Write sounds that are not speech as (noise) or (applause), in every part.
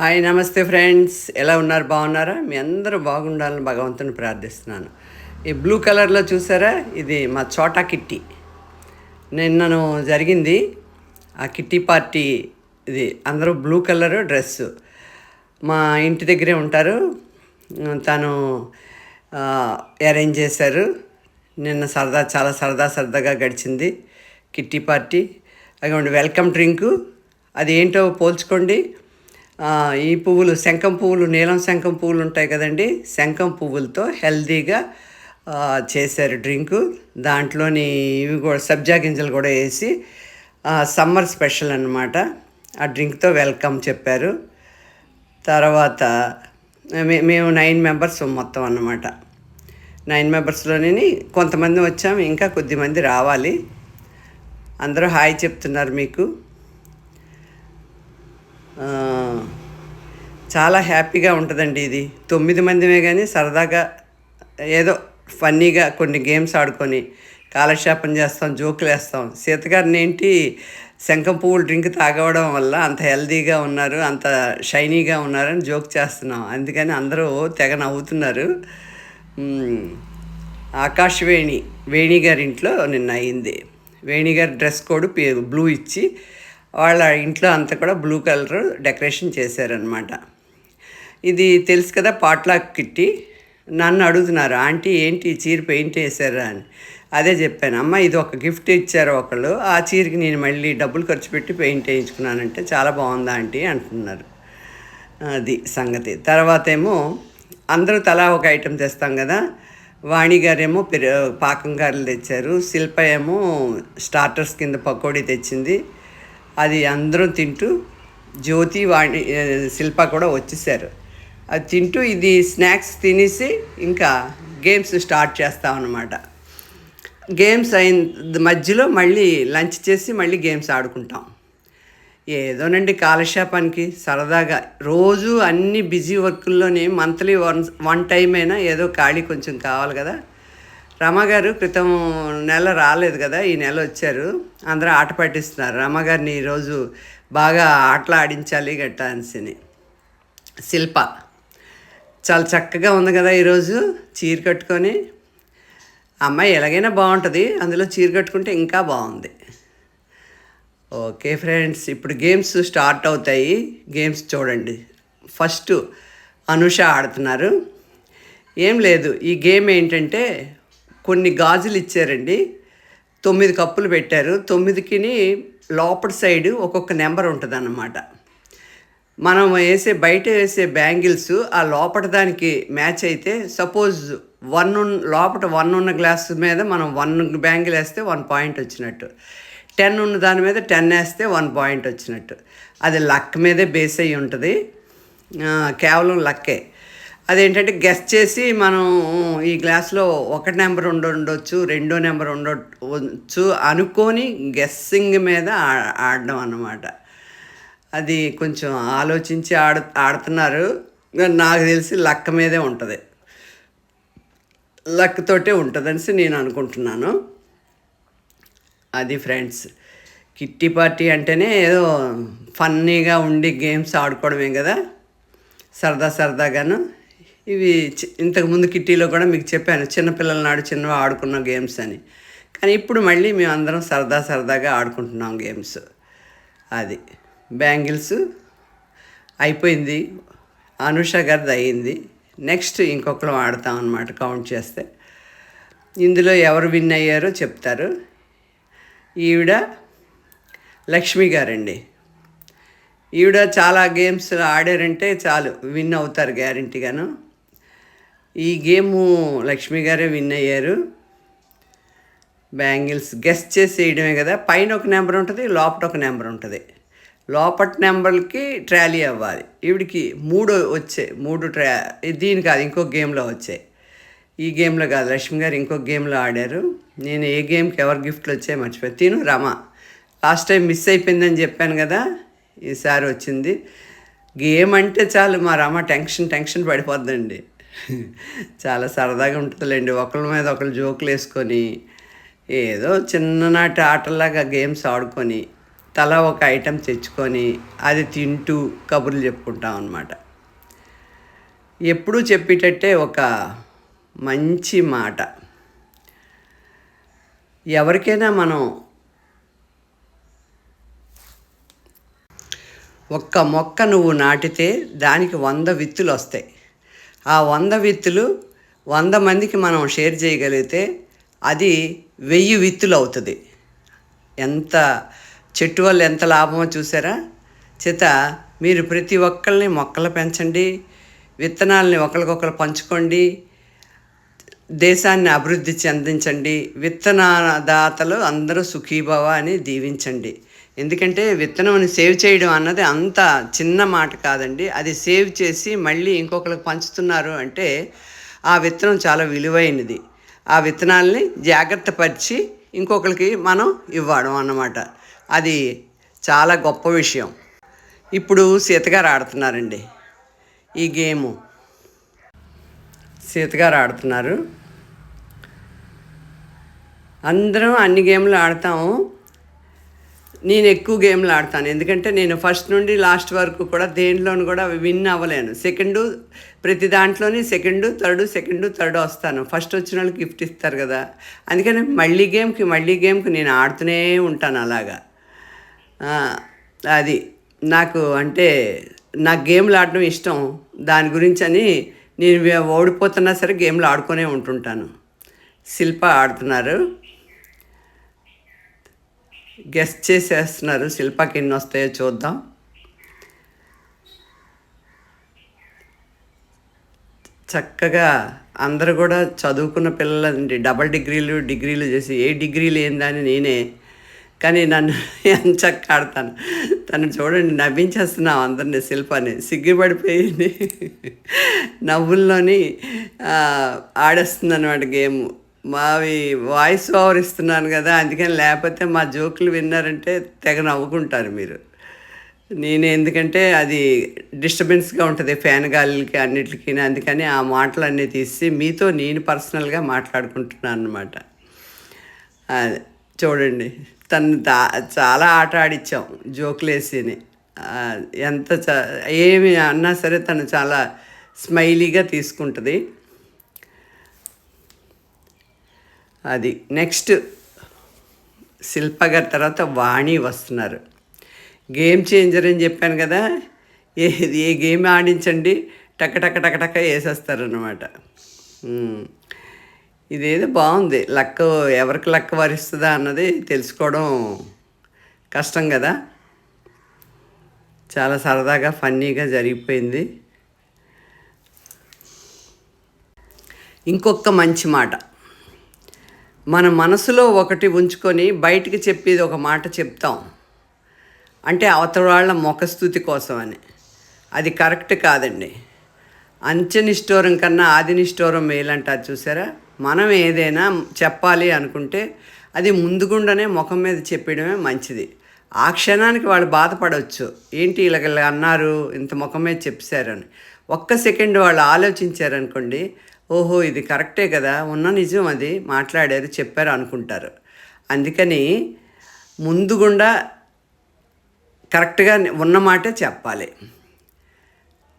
Hi నమస్తే friends. ఎలా ఉన్నారు? బాగున్నారా? మీ అందరూ బాగుండాలని భగవంతుని ప్రార్థిస్తున్నాను. ఈ బ్లూ కలర్లో చూసారా? ఇది మా చోటా కిట్టి. నిన్నను జరిగింది. ఆ కిట్టి పార్టీ ఇది అందరూ బ్లూ కలర్ డ్రెస్సు. మా ఇంటి దగ్గరే ఉంటారు. తను అరేంజ్ చేశారు. నిన్న సరదా చాలా సరదా సరదాగా గడిచింది కిట్టి పార్టీ. అదిగోండి వెల్కమ్ డ్రింకు. అది ఏంటో పోల్చుకోండి. ఈ పువ్వులు శంఖం పువ్వులు నీలం శంఖం పువ్వులు ఉంటాయి కదండి. శంఖం పువ్వులతో హెల్తీగా చేశారు డ్రింకు. దాంట్లోని ఇవి కూడా సబ్జా గింజలు కూడా వేసి సమ్మర్ స్పెషల్ అన్నమాట. ఆ డ్రింక్తో వెల్కమ్ చెప్పారు. తర్వాత మే- మేము నైన్ మెంబర్స్ మొత్తం అన్నమాట. నైన్ మెంబర్స్లోని కొంతమంది వచ్చాము ఇంకా కొద్దిమంది రావాలి. అందరూ హాయ్ చెప్తున్నారు మీకు. చాలా హ్యాపీగా ఉంటుందండి ఇది. తొమ్మిది మందిమే కానీ సరదాగా ఏదో ఫన్నీగా కొన్ని గేమ్స్ ఆడుకొని కాలక్షేపం చేస్తాం జోకులు వేస్తాం సీతగారిని ఏంటి శంఖం పువ్వులు డ్రింక్ తాగవడం వల్ల అంత హెల్దీగా ఉన్నారు అంత షైనీగా ఉన్నారని జోక్ చేస్తున్నాం. అందుకని అందరూ తెగ నవ్వుతున్నారు. ఆకాష్ వేణి వేణి గారి ఇంట్లో నిన్న అయింది. వేణి గారి డ్రెస్ కోడ్ పే- బ్లూ ఇచ్చి వాళ్ళ ఇంట్లో అంతా కూడా బ్లూ కలర్ డెకరేషన్ చేశారనమాట ఇది తెలుసు కదా పాట్లాక్ కిట్టి. నన్ను అడుగుతున్నారు ఆంటీ ఏంటి ఈ చీర పెయింట్ వేసారా? అని. అదే చెప్పాను అమ్మ ఇది ఒక గిఫ్ట్ ఇచ్చారు ఒకళ్ళు. ఆ చీరకి నేను మళ్ళీ డబ్బులు ఖర్చు పెట్టి పెయింట్ వేయించుకున్నానంటే చాలా బాగుందా ఆంటీ? అంటున్నారు. అది సంగతి. తర్వాత ఏమో అందరూ తలా ఒక ఐటెం తెస్తాం కదా. వాణి గారేమో పాకం గారెలు తెచ్చారు. శిల్ప ఏమో స్టార్టర్స్ కింద పకోడీ తెచ్చింది. అది అందరూ తింటూ జ్యోతి వాణి శిల్ప కూడా వచ్చేసారు. అది తింటూ ఇది స్నాక్స్ తినేసి ఇంకా గేమ్స్ స్టార్ట్ చేస్తాం అన్నమాట. గేమ్స్ అయిన మధ్యలో మళ్ళీ లంచ్ చేసి మళ్ళీ గేమ్స్ ఆడుకుంటాం. ఏదోనండి కాలక్షేపానికి సరదాగా రోజు అన్ని బిజీ వర్కుల్లోనే మంత్లీ వన్ వన్ టైం అయినా ఏదో ఖాళీ కొంచెం కావాలి కదా. రమగారు క్రితం నెల రాలేదు కదా ఈ నెల వచ్చారు. అందరూ ఆట పట్టిస్తున్నారు రమగారిని ఈరోజు బాగా ఆటలు ఆడించాలి గట్టా అనిసిని శిల్ప. చాలా చక్కగా ఉంది కదా ఈరోజు చీర కట్టుకొని. అమ్మాయి ఎలాగైనా బాగుంటుంది అందులో చీర కట్టుకుంటే ఇంకా బాగుంది. ఓకే ఫ్రెండ్స్ ఇప్పుడు గేమ్స్ స్టార్ట్ అవుతాయి. గేమ్స్ చూడండి. ఫస్ట్ అనుష ఆడుతున్నారు. ఏం లేదు ఈ గేమ్ ఏంటంటే కొన్ని గాజులు ఇచ్చారండి. తొమ్మిది కప్పులు పెట్టారు. తొమ్మిదికి లోపల సైడ్ ఒక్కొక్క నెంబర్ ఉంటుంది అన్నమాట మనం వేసే బయట వేసే బ్యాంగిల్స్ ఆ లోపల దానికి మ్యాచ్ అయితే సపోజ్ వన్ లోపట వన్ ఉన్న గ్లాస్ మీద మనం వన్ బ్యాంగిల్ వేస్తే వన్ పాయింట్ వచ్చినట్టు. టెన్ ఉన్న దాని మీద టెన్ వేస్తే వన్ పాయింట్ వచ్చినట్టు. అది లక్ మీదే బేస్ అయ్యి ఉంటుంది. కేవలం లక్కే. అదేంటంటే గెస్ చేసి మనం ఈ గ్లాస్లో ఒక నెంబర్ ఉండొచ్చు రెండో నెంబర్ ఉండొచ్చు అనుకొని గెస్సింగ్ మీద ఆడడం అన్నమాట. అది కొంచెం ఆలోచించి ఆడు ఆడుతున్నారు. నాకు తెలిసి లక్క మీదే ఉంటుంది. లక్కతోటే ఉంటుందనేసి నేను అనుకుంటున్నాను. అది ఫ్రెండ్స్ కిట్టి పార్టీ అంటేనే ఏదో ఫన్నీగా ఉండి గేమ్స్ ఆడుకోవడమే కదా. సరదా సరదాగాను. ఇవి ఇంతకుముందు కిట్టీలో కూడా మీకు చెప్పాను చిన్నపిల్లల నాడు చిన్నవి ఆడుకున్న గేమ్స్ అని. కానీ ఇప్పుడు మళ్ళీ మేము అందరం సరదా సరదాగా ఆడుకుంటున్నాం గేమ్స్. అది. బ్యాంగిల్స్ అయిపోయింది. అనుష గారిది అయింది నెక్స్ట్ ఇంకొకరు ఆడతాం అనమాట కౌంట్ చేస్తే. ఇందులో ఎవరు విన్ అయ్యారో చెప్తారు. ఈవిడ లక్ష్మి గారండి. ఈవిడ చాలా గేమ్స్ ఆడారంటే చాలు విన్ అవుతారు గ్యారంటీగాను. ఈ గేము లక్ష్మి గారే విన్ అయ్యారు. బ్యాంగిల్స్ గెస్ట్ చేసి వేయడమే కదా పైన ఒక నెంబర్ ఉంటుంది లోపల ఒక నెంబర్ ఉంటుంది. లోపటి నెంబర్కి ట్రాలీ అవ్వాలి. ఈవిడికి మూడు వచ్చాయి మూడు ట్రా దీని కాదు ఇంకో గేమ్లో వచ్చాయి ఈ గేమ్లో కాదు లక్ష్మి గారు ఇంకో గేమ్లో ఆడారు. నేను ఏ గేమ్కి ఎవరు గిఫ్ట్లు వచ్చాయి మర్చిపోయి. తిను రమ. లాస్ట్ టైం మిస్ అయిపోయిందని చెప్పాను కదా ఈసారి వచ్చింది. గేమ్ అంటే చాలు మా రమ టెన్షన్ టెన్షన్ పడిపోద్దండి. చాలా సరదాగా ఉంటుందిలేండి. ఒకళ్ళ మీద ఒకళ్ళు జోకులు వేసుకొని ఏదో చిన్ననాటి ఆటల్లాగా గేమ్స్ ఆడుకొని తలా ఒక ఐటెం తెచ్చుకొని అది తింటూ కబుర్లు చెప్పుకుంటాం అనమాట ఎప్పుడూ చెప్పేటట్టే ఒక మంచి మాట. ఎవరికైనా మనం ఒక్క మొక్క నువ్వు నాటితే దానికి వంద విత్తులు వస్తాయి. ఆ వంద విత్తులు వంద మందికి మనం షేర్ చేయగలిగితే అది వెయ్యి విత్తులు అవుతుంది. ఎంత చెట్టు వల్ల ఎంత లాభమో చూసారా? చేత మీరు ప్రతి ఒక్కరిని మొక్కలు పెంచండి విత్తనాలని ఒకరికొకరు పంచుకోండి దేశాన్ని అభివృద్ధి చెందించండి విత్తనదాతలు అందరూ సుఖీభవ అని దీవించండి. ఎందుకంటే విత్తనం సేవ్ చేయడం అన్నది అంత చిన్న మాట కాదండి. అది సేవ్ చేసి మళ్ళీ ఇంకొకరికి పంచుతున్నారు అంటే ఆ విత్తనం చాలా విలువైనది. ఆ విత్తనాల్ని జాగ్రత్త పరిచి ఇంకొకరికి మనం ఇవ్వడం అన్నమాట. అది చాలా గొప్ప విషయం. ఇప్పుడు సీతగారు ఆడుతున్నారండి. ఈ గేము. సీతగారు ఆడుతున్నారు. అందరం అన్ని గేమ్లు ఆడతాము నేను ఎక్కువ గేమ్లు ఆడతాను. ఎందుకంటే నేను ఫస్ట్ నుండి లాస్ట్ వరకు కూడా దేంట్లోనూ కూడా విన్ అవ్వలేను. సెకండు ప్రతి దాంట్లోని సెకండ్ థర్డ్ సెకండ్ థర్డ్ వస్తాను. ఫస్ట్ వచ్చిన వాళ్ళకి గిఫ్ట్ ఇస్తారు కదా. అందుకని మళ్ళీ గేమ్కి మళ్ళీ గేమ్కి నేను ఆడుతూనే ఉంటాను అలాగా. అది నాకు అంటే నాకు గేమ్లు ఆడడం ఇష్టం. దాని గురించి అని నేను ఓడిపోతున్నా సరే గేమ్లు ఆడుకునే ఉంటుంటాను. శిల్ప ఆడుతున్నారు. గెస్ట్ చేసేస్తున్నారు. శిల్పకి ఎన్ని వస్తాయో చూద్దాం. చక్కగా అందరు కూడా చదువుకున్న పిల్లలండి. డబల్ డిగ్రీలు డిగ్రీలు చేసి ఏ డిగ్రీలు ఏందని నేనే కానీ నన్ను (laughs) ఎంచక్కాడతాను తను చూడండి నవ్వించేస్తున్నాం అందరినీ శిల్పాన్ని సిగ్గుపడిపోయింది. నవ్వుల్లోని ఆడేస్తుంది అనమాట గేమ్. మావి వాయిస్ ఓవర్ ఇస్తున్నాను కదా అందుకని లేకపోతే మా జోకులు విన్నారంటే తెగ నవ్వుకుంటారు మీరు. నేను ఎందుకంటే అది డిస్టర్బెన్స్గా ఉంటుంది ఫ్యాన్ గాలికి అన్నిటికీ అందుకని ఆ మాటలన్నీ తీసి మీతో నేను పర్సనల్గా మాట్లాడుకుంటున్నాను అనమాట అదే చూడండి. తను దా చాలా ఆట ఆడిచ్చాం జోకులేసిని. ఎంత చ ఏమి అన్నా సరే తను చాలా స్మైలీగా తీసుకుంటుంది. అది నెక్స్ట్ శిల్ప గారి తర్వాత వాణి వస్తున్నారు. గేమ్ చేంజర్ అని చెప్పాను కదా. ఏ ఏ గేమ్ ఆడించండి. టక టక టక టక వేసేస్తారనమాట ఇదేదో బాగుంది. లక్క ఎవరికి లక్క వరిస్తుందా అన్నది తెలుసుకోవడం కష్టం కదా. చాలా సరదాగా ఫన్నీగా జరిగిపోయింది. ఇంకొక మంచి మాట. మన మనసులో ఒకటి ఉంచుకొని బయటికి చెప్పేది ఒక మాట చెప్తాం. అంటే అవతల వాళ్ళ ముఖస్థుతి కోసం అని. అది కరెక్ట్ కాదండి. అంచెనిష్ఠూరం కన్నా ఆదినిష్ఠూరం మేలంటారు చూసారా? మనం ఏదైనా చెప్పాలి అనుకుంటే అది ముందుగుండానే ముఖం మీద చెప్పడమే మంచిది. ఆ క్షణానికి వాళ్ళు బాధపడవచ్చు ఏంటి ఇలాగ ఇలా అన్నారు ఇంత ముఖం మీద చెప్పారని ఒక్క సెకండ్ వాళ్ళు ఆలోచించారనుకోండి ఓహో ఇది కరెక్టే కదా ఉన్న నిజం అది మాట్లాడారు చెప్పారు అనుకుంటారు. అందుకని ముందుగుండా కరెక్ట్గా ఉన్న మాటే చెప్పాలి.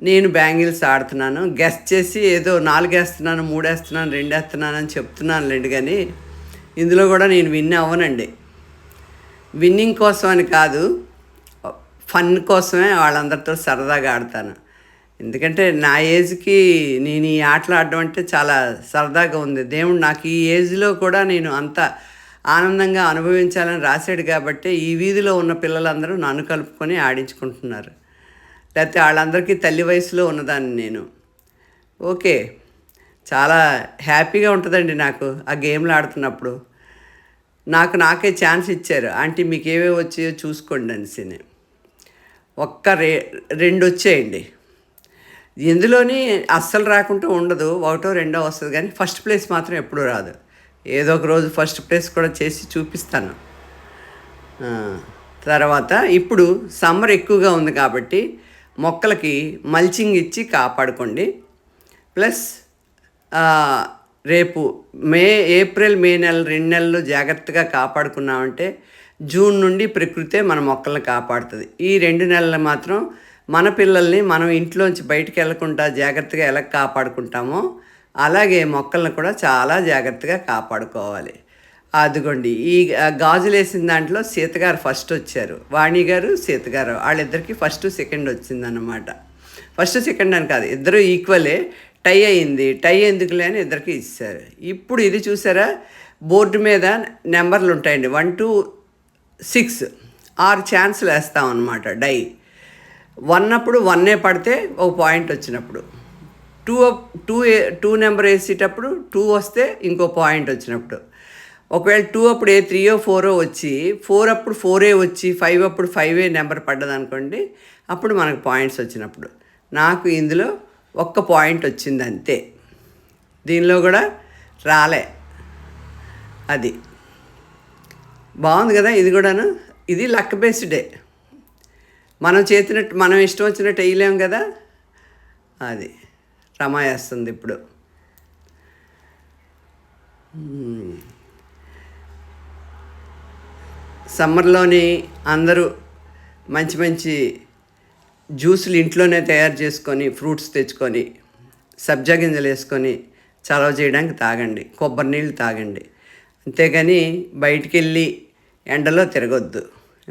నేను బ్యాంగిల్స్ ఆడుతున్నాను. గెస్ట్ చేసి ఏదో నాలుగు వేస్తున్నాను మూడు వేస్తున్నాను రెండు వేస్తున్నాను అని చెప్తున్నాను లేండి కానీ ఇందులో కూడా నేను విన్ అవ్వనండి. విన్నింగ్ కోసం అని కాదు ఫన్ కోసమే వాళ్ళందరితో సరదాగా ఆడతాను. ఎందుకంటే నా ఏజ్కి నేను ఈ ఆటలు ఆడడం అంటే చాలా సరదాగా ఉంది. దేవుడు నాకు ఈ ఏజ్లో కూడా నేను అంత ఆనందంగా అనుభవించాలని రాశాడు కాబట్టి ఈ వీధిలో ఉన్న పిల్లలందరూ నన్ను కలుపుకొని ఆడించుకుంటున్నారు. లేకపోతే వాళ్ళందరికీ తల్లి వయసులో ఉన్నదాన్ని నేను. ఓకే. చాలా హ్యాపీగా ఉంటుందండి నాకు ఆ గేమ్లు ఆడుతున్నప్పుడు. నాకు నాకే ఛాన్స్ ఇచ్చారు. ఆంటీ మీకు ఏవే వచ్చాయో చూసుకోండి అనేసి. ఒక్క రే రెండు వచ్చేయండి. ఎందులోని అస్సలు రాకుండా ఉండదు. ఒకటో రెండో వస్తుంది కానీ ఫస్ట్ ప్లేస్ మాత్రం ఎప్పుడూ రాదు. ఏదో ఒక రోజు ఫస్ట్ ప్లేస్ కూడా చేసి చూపిస్తాను. తర్వాత ఇప్పుడు సమ్మర్ ఎక్కువగా ఉంది కాబట్టి మొక్కలకి మల్చింగ్ ఇచ్చి కాపాడుకోండి. ప్లస్ రేపు మే ఏప్రిల్ మే నెల రెండు నెలలు జాగ్రత్తగా కాపాడుకున్నామంటే జూన్ నుండి ప్రకృతే మన మొక్కల్ని కాపాడుతుంది. ఈ రెండు నెలలు మాత్రం మన పిల్లల్ని మనం ఇంట్లోంచి బయటికి వెళ్ళకుండా జాగ్రత్తగా ఎలా కాపాడుకుంటామో అలాగే మొక్కలను కూడా చాలా జాగ్రత్తగా కాపాడుకోవాలి. అదిగోండి ఈ గాజులు వేసిన దాంట్లో సీతగారు ఫస్ట్ వచ్చారు. వాణి గారు సీతగారు వాళ్ళిద్దరికి ఫస్ట్ సెకండ్ వచ్చిందన్నమాట. ఫస్ట్ సెకండ్ అని కాదు ఇద్దరు ఈక్వలే టై అయింది. టై ఎందుకులే అని ఇద్దరికి ఇచ్చారు. ఇప్పుడు ఇది చూసారా? బోర్డు మీద నెంబర్లు ఉంటాయండి. వన్ టూ సిక్స్ ఆరు ఛాన్స్లు వేస్తాం అనమాట డై వన్ అప్పుడు వన్నే పడితే ఒక పాయింట్ వచ్చినప్పుడు. టూ టూ టూ నెంబర్ వేసేటప్పుడు టూ వస్తే ఇంకో పాయింట్ వచ్చినప్పుడు. ఒకవేళ టూ అప్పుడు ఏ త్రీయో ఫోరో వచ్చి ఫోర్ అప్పుడు ఫోరే వచ్చి ఫైవ్ అప్పుడు ఫైవే నెంబర్ పడ్డది అనుకోండి అప్పుడు మనకు పాయింట్స్ వచ్చినప్పుడు. నాకు ఇందులో ఒక్క పాయింట్ వచ్చింది అంతే దీనిలో కూడా రాలే. అది. బాగుంది కదా ఇది కూడాను? ఇది లక్ బేస్డే మనం చేతినట్టు మనం ఇష్టం వచ్చినట్టు వేయలేం కదా? అది. రమాయేస్తుంది ఇప్పుడు. Hmm. సమ్మర్లోని అందరూ మంచి మంచి జ్యూసులు ఇంట్లోనే తయారు చేసుకొని ఫ్రూట్స్ తెచ్చుకొని సబ్జా గింజలు వేసుకొని చలవ చేయడానికి తాగండి. కొబ్బరి నీళ్ళు తాగండి. అంతేగాని బయటికి వెళ్ళి ఎండలో తిరగొద్దు.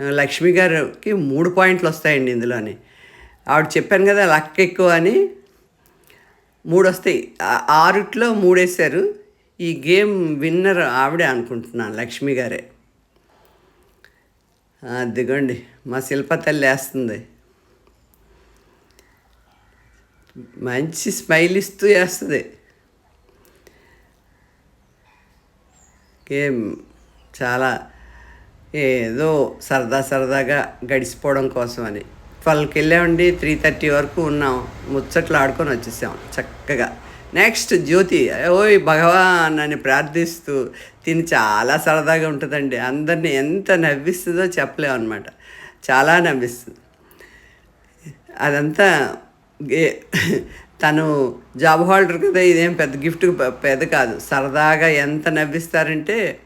లక్ష్మి గారికి మూడు పాయింట్లు వస్తాయండి ఇందులోని. ఆవిడ చెప్పాను కదా లక్ ఎక్కువ అని. మూడు వస్తాయి. ఆరుట్లో మూడేశారు. ఈ గేమ్ విన్నర్ ఆవిడే అనుకుంటున్నాను లక్ష్మి గారే. అదిగోండి మా శిల్ప తల్లి వేస్తుంది. మంచి స్మైల్ ఇస్తూ వేస్తుంది. ఏం చాలా ఏదో సరదా సరదాగా గడిచిపోవడం కోసం అని వాళ్ళకి వెళ్ళామండి త్రీ థర్టీ వరకు ఉన్నాం. ముచ్చట్లు ఆడుకొని వచ్చేసాం చక్కగా. నెక్స్ట్ జ్యోతి. ఓయ్ భగవాన్ అని ప్రార్థిస్తూ తిని చాలా సరదాగా ఉంటుందండి. అందరినీ ఎంత నవ్విస్తుందో చెప్పలేము అనమాట చాలా నవ్విస్తుంది. అదంతా గే- తను జాబ్ హోల్డర్ కదా ఇదేం పెద్ద గిఫ్ట్ పెద్ద కాదు. సరదాగా ఎంత నవ్విస్తారంటే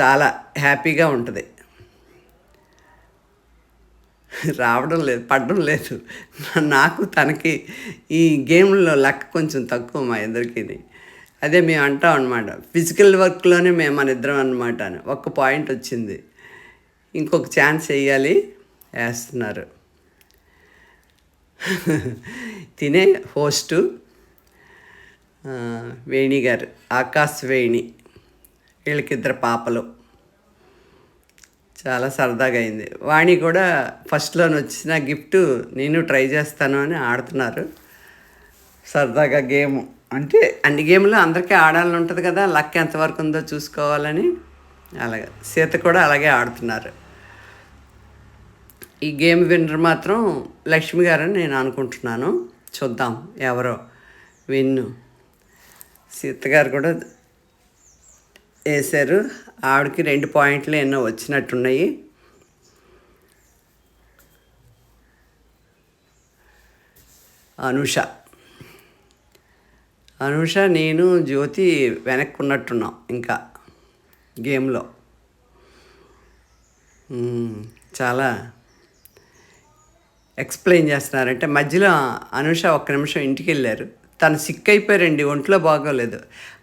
చాలా హ్యాపీగా ఉంటుంది. రావడం లేదు పడడం లేదు. నాకు తనకి ఈ గేమ్లో లక్ కొంచెం తక్కువ మా ఇద్దరికి అదే మేము అంటాం అనమాట ఫిజికల్ వర్క్లోనే మేము మన ఇద్దరం అనమాట అని. ఒక్క పాయింట్ వచ్చింది. ఇంకొక ఛాన్స్ వేయాలి వేస్తున్నారు. తినే హోస్టు వేణి గారు ఆకాశ్ వేణి వీళ్ళకిద్దరు పాపలు. చాలా సరదాగా అయింది వాణి కూడా ఫస్ట్లో వచ్చిన గిఫ్ట్ నేను ట్రై చేస్తాను అని ఆడుతున్నారు. సరదాగా గేమ్. అంటే అన్ని గేమ్లు అందరికీ ఆడాలని ఉంటుంది కదా లక్ ఎంతవరకు ఉందో చూసుకోవాలని. అలాగే సీత కూడా అలాగే ఆడుతున్నారు. ఈ గేమ్ విన్నర్ మాత్రం లక్ష్మి గారని నేను అనుకుంటున్నాను. చూద్దాం ఎవరో విన్ను. సీత గారు కూడా వేశారు. ఆవిడకి రెండు పాయింట్లు ఎన్నో వచ్చినట్టున్నాయి. అనుష. అనుష నేను జ్యోతి వెనక్కి ఉన్నట్టున్నాం ఇంకా గేమ్లో. చాలా ఎక్స్ప్లెయిన్ చేస్తున్నారంటే మధ్యలో అనుష ఒక్క నిమిషం ఇంటికి వెళ్ళారు తను సిక్ అయిపోయారండి ఒంట్లో బాగోలేదు.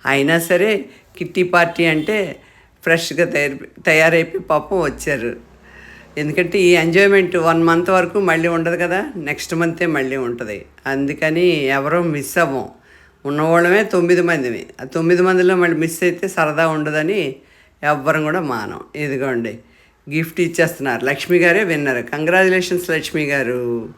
అయినా సరే కిట్టి పార్టీ అంటే ఫ్రెష్గా తయారు తయారైపోయి పాపం వచ్చారు. ఎందుకంటే ఈ ఎంజాయ్మెంట్ వన్ మంత్ వరకు మళ్ళీ ఉండదు కదా నెక్స్ట్ మంతే మళ్ళీ ఉంటుంది. అందుకని ఎవరో మిస్ అవ్వం. ఉన్నవాళ్ళమే తొమ్మిది మందిని. ఆ తొమ్మిది మందిలో మళ్ళీ మిస్ అయితే సరదా ఉండదని ఎవ్వరం కూడా మానం. ఇదిగోండి గిఫ్ట్ ఇచ్చేస్తున్నారు. లక్ష్మి గారే విన్నారు. కంగ్రాచులేషన్స్ లక్ష్మి గారు.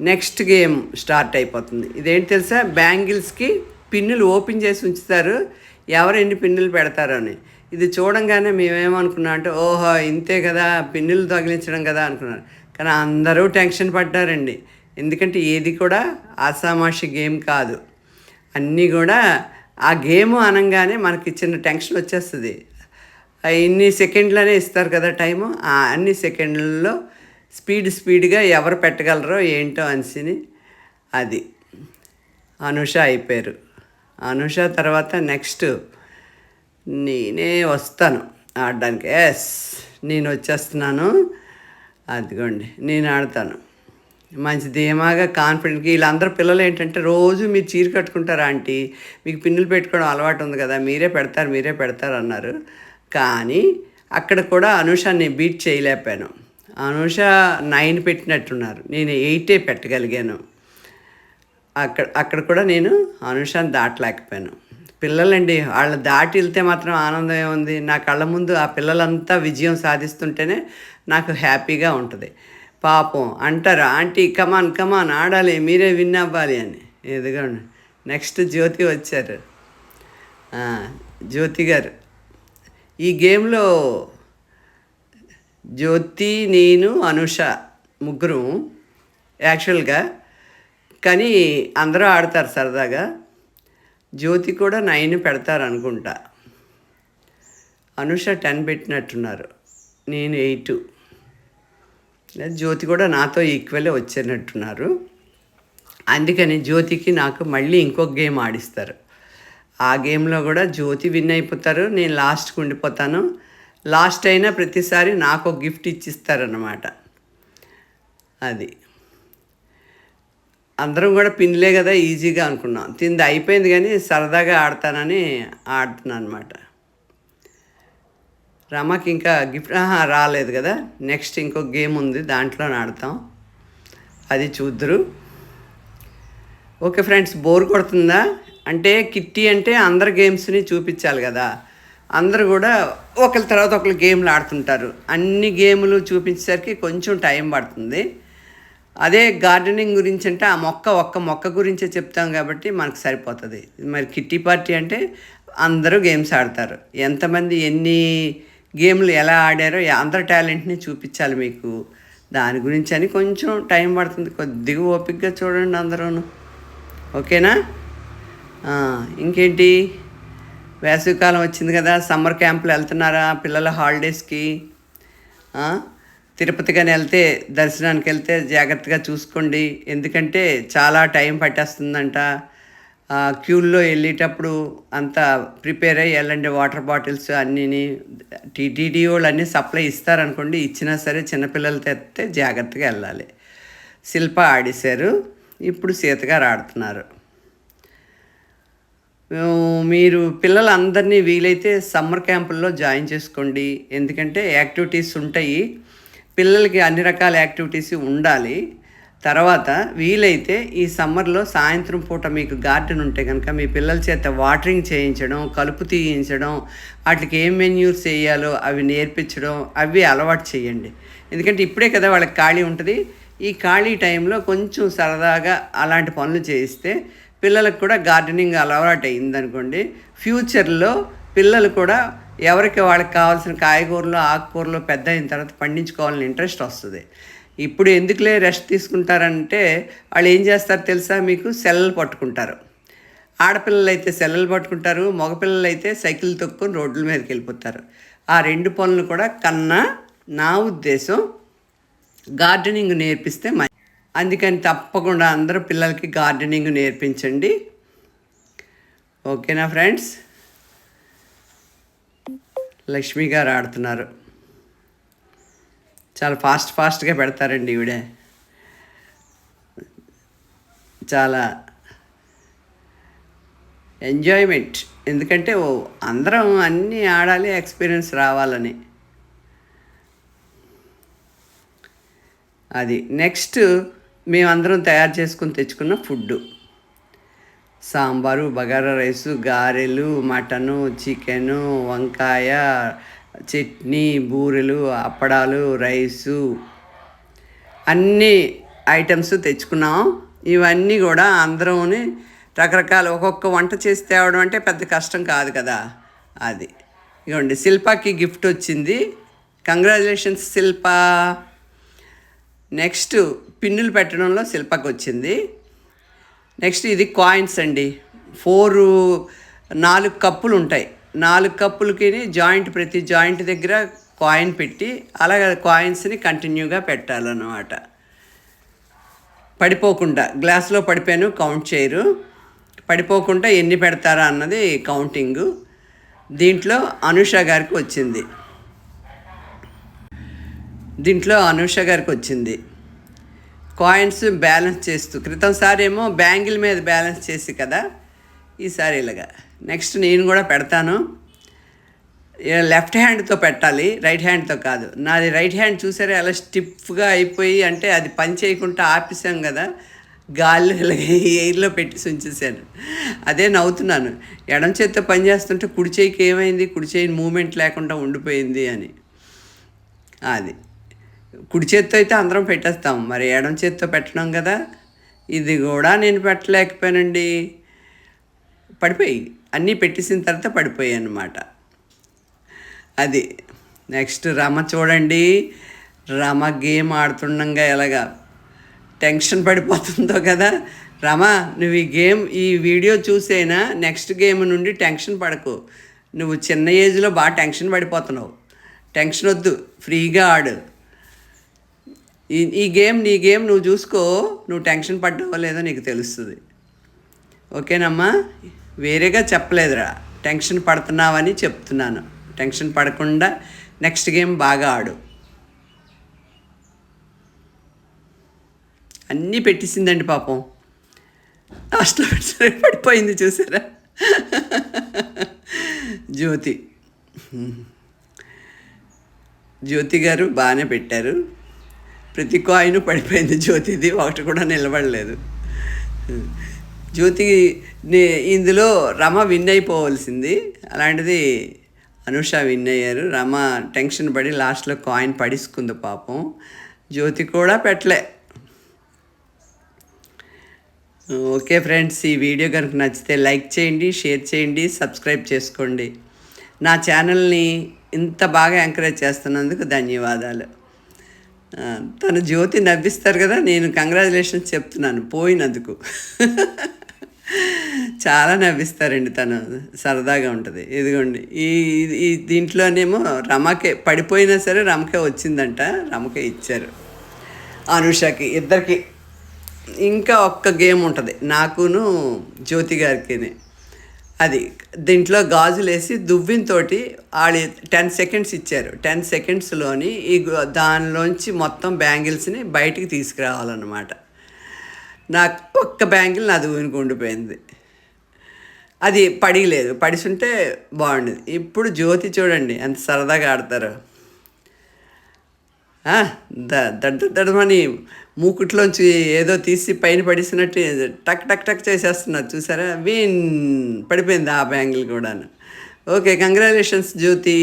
నెక్స్ట్ గేమ్ స్టార్ట్ అయిపోతుంది. ఇదేంటి తెలుసా? బ్యాంగిల్స్కి పిన్నులు ఓపెన్ చేసి ఉంచుతారు. ఎవరు ఎన్ని పిన్నులు పెడతారు అని ఇది చూడంగానే మేమేమనుకున్నాం అంటే ఓహో ఇంతే కదా పిన్నులు తగిలించడం కదా అనుకున్నారు. కానీ అందరూ టెన్షన్ పడ్డారండి. ఎందుకంటే ఏది కూడా ఆసామాషి గేమ్ కాదు. అన్నీ కూడా ఆ గేమ్ అనగానే మనకి చిన్న టెన్షన్ వచ్చేస్తుంది. ఇన్ని సెకండ్లనే ఇస్తారు కదా టైము. ఆ అన్ని సెకండ్లలో స్పీడ్ స్పీడ్గా ఎవరు పెట్టగలరో ఏంటో అనిసిని అది. అనుష అయిపోయారు. అనుష తర్వాత నెక్స్ట్ నేనే వస్తాను ఆడడానికి. ఎస్ నేను వచ్చేస్తున్నాను. అదిగోండి నేను ఆడతాను. మంచి ధీమాగా కాన్ఫిడెంట్గా వీళ్ళందరూ పిల్లలు ఏంటంటే రోజు మీరు చీర కట్టుకుంటారా ఆంటీ? మీకు పిన్నులు పెట్టుకోవడం అలవాటు ఉంది కదా మీరే పెడతారు మీరే పెడతారు అన్నారు. కానీ అక్కడ కూడా అనుషాన్ని బీట్ చేయలేకపోయాను. అనుష నైన్ పెట్టినట్టున్నారు. నేను ఎయిటే పెట్టగలిగాను. అక్కడ అక్కడ కూడా నేను అనుషాన్ని దాటలేకపోయాను. పిల్లలండి వాళ్ళ దాటి వెళ్తే మాత్రం ఆనందమే ఉంది. నా కళ్ళ ముందు ఆ పిల్లలంతా విజయం సాధిస్తుంటేనే నాకు హ్యాపీగా ఉంటుంది. పాపం అంటారు? ఆంటీ కమాన్ కమాన్ ఆడాలి మీరే విన్ అవ్వాలి అని. ఎదుగా నెక్స్ట్ జ్యోతి వచ్చారు. జ్యోతి గారు. ఈ గేమ్లో జ్యోతి నేను అనుష ముగ్గురు యాక్చువల్గా కానీ అందరూ ఆడతారు సరదాగా. జ్యోతి కూడా నైన్ పెడతారు అనుకుంటా అనుష టెన్ పెట్టినట్టున్నారు. నేను ఎయిట్. జ్యోతి కూడా నాతో ఈక్వలే వచ్చినట్టున్నారు. అందుకని జ్యోతికి నాకు మళ్ళీ ఇంకొక గేమ్ ఆడిస్తారు. ఆ గేమ్లో కూడా జ్యోతి విన్ అయిపోతారు నేను లాస్ట్కి ఉండిపోతాను. లాస్ట్ అయినా ప్రతిసారి నాకు ఒక గిఫ్ట్ ఇచ్చిస్తారన్నమాట. అది. అందరం కూడా పిన్లే కదా ఈజీగా అనుకున్నాం. తింది అయిపోయింది కానీ సరదాగా ఆడతానని ఆడుతున్నాను అనమాట రమకి ఇంకా గిఫ్ట్ రాలేదు కదా. నెక్స్ట్ ఇంకో గేమ్ ఉంది దాంట్లో ఆడతాం. అది చూద్దరు. ఓకే ఫ్రెండ్స్ బోర్ కొడుతుందా? అంటే కిట్టి అంటే అందరు గేమ్స్ని చూపించాలి కదా. అందరు కూడా ఒకరి తర్వాత ఒకరు గేమ్లు ఆడుతుంటారు. అన్ని గేములు చూపించేసరికి కొంచెం టైం పడుతుంది. అదే గార్డెనింగ్ గురించి అంటే ఆ మొక్క ఒక్క మొక్క గురించే చెప్తాం కాబట్టి మనకు సరిపోతుంది. మరి కిట్టి పార్టీ అంటే అందరూ గేమ్స్ ఆడతారు. ఎంతమంది ఎన్ని గేమ్లు ఎలా ఆడారో అందరి టాలెంట్ని చూపించాలి మీకు. దాని గురించి అని కొంచెం టైం పడుతుంది. కొద్దిగా ఓపిక్గా చూడండి అందరూను. ఓకేనా? ఇంకేంటి? వేసవికాలం వచ్చింది కదా. సమ్మర్ క్యాంపులు వెళ్తున్నారా పిల్లల హాలిడేస్కి? ఆ, తిరుపతి కానీ వెళ్తే దర్శనానికి వెళ్తే జాగ్రత్తగా చూసుకోండి. ఎందుకంటే చాలా టైం పట్టేస్తుందంట. క్యూల్లో వెళ్ళేటప్పుడు అంత ప్రిపేర్ అయ్యి వెళ్ళండి వాటర్ బాటిల్స్ అన్నీని. టీటీడీ వాళ్ళు అన్నీ సప్లై ఇస్తారనుకోండి ఇచ్చినా సరే చిన్నపిల్లలు తెస్తే జాగ్రత్తగా వెళ్ళాలి. శిల్ప ఆడేశారు. ఇప్పుడు సీతగారు ఆడుతున్నారు. మీరు పిల్లలందరినీ వీలైతే సమ్మర్ క్యాంపుల్లో జాయిన్ చేసుకోండి. ఎందుకంటే యాక్టివిటీస్ ఉంటాయి. పిల్లలకి అన్ని రకాల యాక్టివిటీస్ ఉండాలి. తర్వాత వీలైతే ఈ సమ్మర్లో సాయంత్రం పూట మీకు గార్డెన్ ఉంటే కనుక మీ పిల్లల చేత వాటరింగ్ చేయించడం కలుపు తీయించడం వాటికి ఏం మెన్యూస్ వేయాలో అవి నేర్పించడం అవి అలవాటు చేయండి. ఎందుకంటే ఇప్పుడే కదా వాళ్ళకి ఖాళీ ఉంటుంది. ఈ ఖాళీ టైంలో కొంచెం సరదాగా అలాంటి పనులు చేయిస్తే పిల్లలకు కూడా గార్డెనింగ్ అలవాటు అయిందనుకోండి. ఫ్యూచర్లో పిల్లలు కూడా ఎవరికి వాళ్ళకి కావాల్సిన కాయగూరలు ఆకుకూరలు పెద్ద అయిన తర్వాత పండించుకోవాలని ఇంట్రెస్ట్ వస్తుంది. ఇప్పుడు ఎందుకులే రెస్ట్ తీసుకుంటారంటే వాళ్ళు ఏం చేస్తారు తెలుసా మీకు? సెల్లలు పట్టుకుంటారు. ఆడపిల్లలు అయితే సెల్లలు పట్టుకుంటారు మగపిల్లలు అయితే సైకిల్ తొక్కుని రోడ్ల మీదకి వెళ్ళిపోతారు. ఆ రెండు పనులు కూడా కన్నా నా ఉద్దేశం గార్డెనింగ్ నేర్పిస్తే మంచి అందుకని తప్పకుండా అందరూ పిల్లలకి గార్డెనింగ్ నేర్పించండి. ఓకేనా ఫ్రెండ్స్? లక్ష్మి గారు ఆడుతున్నారు. చాలా ఫాస్ట్ ఫాస్ట్గా పెడతారండి ఈవిడ. చాలా ఎంజాయ్మెంట్. ఎందుకంటే ఓ అందరం అన్నీ ఆడాలి ఎక్స్పీరియన్స్ రావాలని. అది నెక్స్ట్ మేమందరం తయారు చేసుకుని తెచ్చుకున్న ఫుడ్ సాంబారు బగారా రైసు గారెలు మటను చికెను వంకాయ చట్నీ బూరెలు అప్పడాలు రైసు. అన్ని ఐటమ్స్ తెచ్చుకున్నాం. ఇవన్నీ కూడా అందరూని రకరకాల ఒక్కొక్క వంట చేసి తేవడం అంటే పెద్ద కష్టం కాదు కదా అది. ఇవ్వండి శిల్పాకి గిఫ్ట్ వచ్చింది. కంగ్రాచులేషన్స్ శిల్ప. నెక్స్ట్ పిన్నులు పెట్టడంలో శిల్పకి వచ్చింది నెక్స్ట్ ఇది కాయిన్స్ అండి. ఫోర్ నాలుగు కప్పులు ఉంటాయి. నాలుగు కప్పులకి జాయింట్ ప్రతి జాయింట్ దగ్గర కాయిన్ పెట్టి అలాగే కాయిన్స్ని కంటిన్యూగా పెట్టాలన్నమాట. పడిపోకుండా గ్లాస్లో పడిపోయాను కౌంట్ చేయరు. పడిపోకుండా ఎన్ని పెడతారా అన్నది కౌంటింగు. దీంట్లో అనుష గారికి వచ్చింది. దీంట్లో అనుష గారికి వచ్చింది. కాయిన్స్ బ్యాలెన్స్ చేస్తూ క్రితం సారి ఏమో బ్యాంగిల్ మీద బ్యాలెన్స్ చేసి కదా ఈసారి ఇలాగా. నెక్స్ట్ నేను కూడా పెడతాను. లెఫ్ట్ హ్యాండ్తో పెట్టాలి రైట్ హ్యాండ్తో కాదు. నాది రైట్ హ్యాండ్ చూసారా అలా స్టిఫ్గా అయిపోయి అంటే అది పని చేయకుండా ఆపేసాం కదా గాలి ఎయిర్లో పెట్టి ఉంచేసాను అదే నవ్వుతున్నాను. ఎడం చేత్తో పని చేస్తుంటే కుడి చేయికి ఏమైంది కుడి చేయి మూమెంట్ లేకుండా ఉండిపోయింది అని. అది. కుడి చేత్తో అయితే అందరం పెట్టేస్తాం. మరి ఎడం చేత్తో పెట్టడం కదా. ఇది కూడా నేను పెట్టలేకపోయానండి. పడిపోయి. అన్నీ పెట్టేసిన తర్వాత పడిపోయాయి అన్నమాట. అది నెక్స్ట్ రమ చూడండి. రమ గేమ్ ఆడుతుండగా ఎలాగా టెన్షన్ పడిపోతుందో కదా. రమ నువ్వు ఈ గేమ్ ఈ వీడియో చూసైనా నెక్స్ట్ గేమ్ నుండి టెన్షన్ పడకు. నువ్వు చిన్న ఏజ్లో బాగా టెన్షన్ పడిపోతున్నావు. టెన్షన్ వద్దు. ఫ్రీగా ఆడు. ఈ ఈ గేమ్ నీ గేమ్ నువ్వు చూసుకో. నువ్వు టెన్షన్ పడ్డావో లేదో నీకు తెలుస్తుంది. ఓకేనమ్మా? వేరేగా చెప్పలేదురా. టెన్షన్ పడుతున్నావని చెప్తున్నాను. టెన్షన్ పడకుండా నెక్స్ట్ గేమ్ బాగా ఆడు. అన్నీ పెట్టేసిందండి పాపం. అష్టపడి పడిపోయింది చూసారా? జ్యోతి. జ్యోతి గారు బాగానే పెట్టారు. ప్రతి కాయిన్ పడిపోయింది జ్యోతిది ఒకటి కూడా నిలబడలేదు. జ్యోతి నే- ఇందులో రమ విన్ అయిపోవలసింది. అలాంటిది అనుష విన్ అయ్యారు. రమ టెన్షన్ పడి లాస్ట్లో కాయిన్ పడిసుకుంది పాపం. జ్యోతి కూడా పెట్టలే. ఓకే ఫ్రెండ్స్ ఈ వీడియో కనుక నచ్చితే లైక్ చేయండి షేర్ చేయండి సబ్స్క్రైబ్ చేసుకోండి. నా ఛానల్ని ఇంత బాగా ఎంకరేజ్ చేస్తున్నందుకు ధన్యవాదాలు. తన జ్యోతి నవ్విస్తారు కదా నేను కంగ్రాచులేషన్స్ చెప్తున్నాను పోయినందుకు. చాలా నవ్విస్తారండి తను సరదాగా ఉంటుంది. ఇదిగోండి ఈ ఈ దీంట్లోనేమో రమకే పడిపోయినా సరే రమకే వచ్చిందంట రమకే ఇచ్చారు. అనుషకి ఇద్దరికి. ఇంకా ఒక్క గేమ్ ఉంటుంది నాకును జ్యోతి గారికినే. అది దీంట్లో గాజులు వేసి వాళ్ళు టెన్ సెకండ్స్ ఇచ్చారు. టెన్ సెకండ్స్లోని ఈ దానిలోంచి మొత్తం బ్యాంగిల్స్ని బయటికి తీసుకురావాలన్నమాట. నాకు ఒక్క బ్యాంగిల్ నాది ఊనికి ఉండిపోయింది. అది పడిలేదు. పడిసుంటే బాగుండేది. ఇప్పుడు జ్యోతి చూడండి ఎంత సరదాగా ఆడతారు. ఆ, ద- దడమని మూకుట్లోంచి ఏదో తీసి పైన పడిసినట్టు టక్ టక్ టక్ చేసేస్తున్నారు. చూసారా? విన్ పడిపోయింది ఆ బ్యాంగిల్ కూడాను. Okay congratulations Jyothi.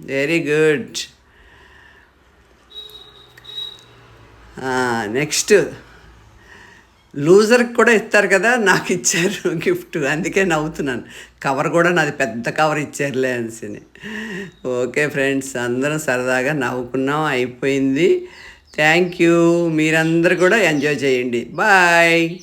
Very good. Next. లూజర్కి కూడా ఇస్తారు కదా? నాకు ఇచ్చారు (laughs) గిఫ్ట్. అందుకే నవ్వుతున్నాను. కవర్ కూడా నాది పెద్ద కవర్ ఇచ్చారులే అనిసిని ఓకే ఫ్రెండ్స్ అందరం సరదాగా నవ్వుకున్నాం. అయిపోయింది. థ్యాంక్ యూ మీరందరూ కూడా ఎంజాయ్ చేయండి. బాయ్